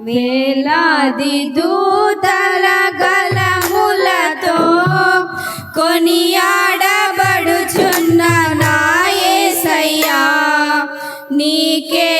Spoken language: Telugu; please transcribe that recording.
వేలాది దూతల గలములతో కొనియాడబడుచున్న నాయసయ్యా నీకే